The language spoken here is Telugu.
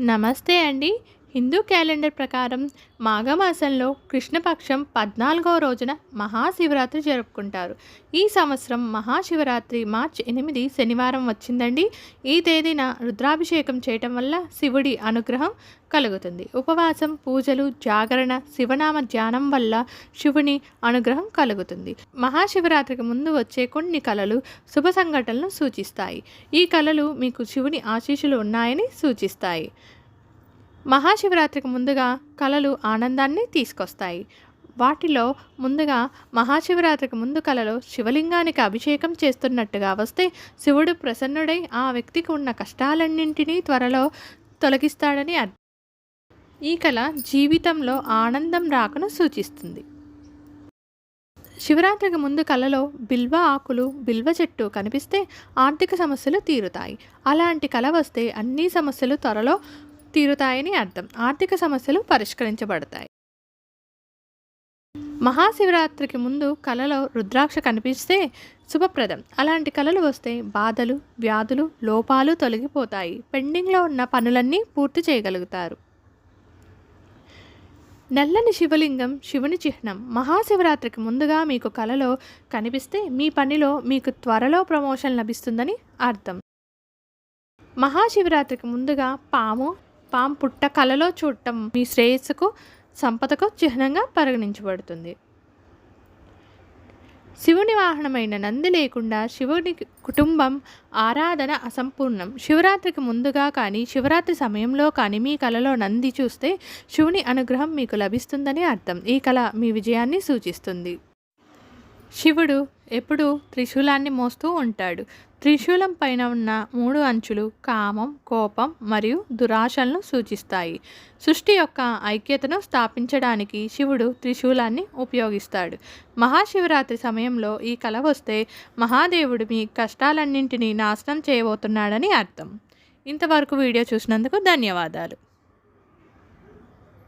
నమస్తే అండి. హిందూ క్యాలెండర్ ప్రకారం మాఘమాసంలో కృష్ణపక్షం పద్నాలుగవ రోజున మహాశివరాత్రి జరుపుకుంటారు. ఈ సంవత్సరం మహాశివరాత్రి మార్చ్ ఎనిమిది శనివారం వచ్చిందండి. ఈ తేదీన రుద్రాభిషేకం చేయటం వల్ల శివుడి అనుగ్రహం కలుగుతుంది. ఉపవాసం పూజలు జాగరణ శివనామ ధ్యానం వల్ల శివుని అనుగ్రహం కలుగుతుంది. మహాశివరాత్రికి ముందు వచ్చే కొన్ని కళలు శుభ సంఘటనలను సూచిస్తాయి. ఈ కళలు మీకు శివుని ఆశీస్సులు ఉన్నాయని సూచిస్తాయి. మహాశివరాత్రికి ముందుగా కళలు ఆనందాన్ని తీసుకొస్తాయి. వాటిలో ముందుగా మహాశివరాత్రికి ముందు కలలో శివలింగానికి అభిషేకం చేస్తున్నట్టుగా వస్తే శివుడు ప్రసన్నుడై ఆ వ్యక్తికి ఉన్న కష్టాలన్నింటినీ త్వరలో తొలగిస్తాడని అర్థం. ఈ కళ జీవితంలో ఆనందం రాకను సూచిస్తుంది. శివరాత్రికి ముందు కలలో బిల్వ ఆకులు బిల్వ చెట్టు కనిపిస్తే ఆర్థిక సమస్యలు తీరుతాయి. అలాంటి కళ వస్తే అన్ని సమస్యలు త్వరలో తీరుతాయని అర్థం. ఆర్థిక సమస్యలు పరిష్కరించబడతాయి. మహాశివరాత్రికి ముందు కళలో రుద్రాక్ష కనిపిస్తే శుభప్రదం. అలాంటి కళలు వస్తే బాధలు వ్యాధులు లోపాలు తొలగిపోతాయి. పెండింగ్లో ఉన్న పనులన్నీ పూర్తి చేయగలుగుతారు. నల్లని శివలింగం శివుని చిహ్నం. మహాశివరాత్రికి ముందుగా మీకు కలలో కనిపిస్తే మీ పనిలో మీకు త్వరలో ప్రమోషన్ లభిస్తుందని అర్థం. మహాశివరాత్రికి ముందుగా పాము పాము పుట్ట కలలో చూడటం మీ శ్రేయస్సుకు సంపదకు చిహ్నంగా పరిగణించబడుతుంది. శివుని వాహనమైన నంది లేకుండా శివుని కుటుంబం ఆరాధన అసంపూర్ణం. శివరాత్రికి ముందుగా కానీ శివరాత్రి సమయంలో కానీ మీ కళలో నంది చూస్తే శివుని అనుగ్రహం మీకు లభిస్తుందని అర్థం. ఈ కళ మీ విజయాన్ని సూచిస్తుంది. శివుడు ఎప్పుడూ త్రిశూలాన్ని మోస్తూ ఉంటాడు. త్రిశూలం పైన ఉన్న మూడు అంచులు కామం కోపం మరియు దురాశలను సూచిస్తాయి. సృష్టి యొక్క ఐక్యతను స్థాపించడానికి శివుడు త్రిశూలాన్ని ఉపయోగిస్తాడు. మహాశివరాత్రి సమయంలో ఈ కళ వస్తే మహాదేవుడు మీ కష్టాలన్నింటినీ నాశనం చేయబోతున్నాడని అర్థం. ఇంతవరకు వీడియో చూసినందుకు ధన్యవాదాలు.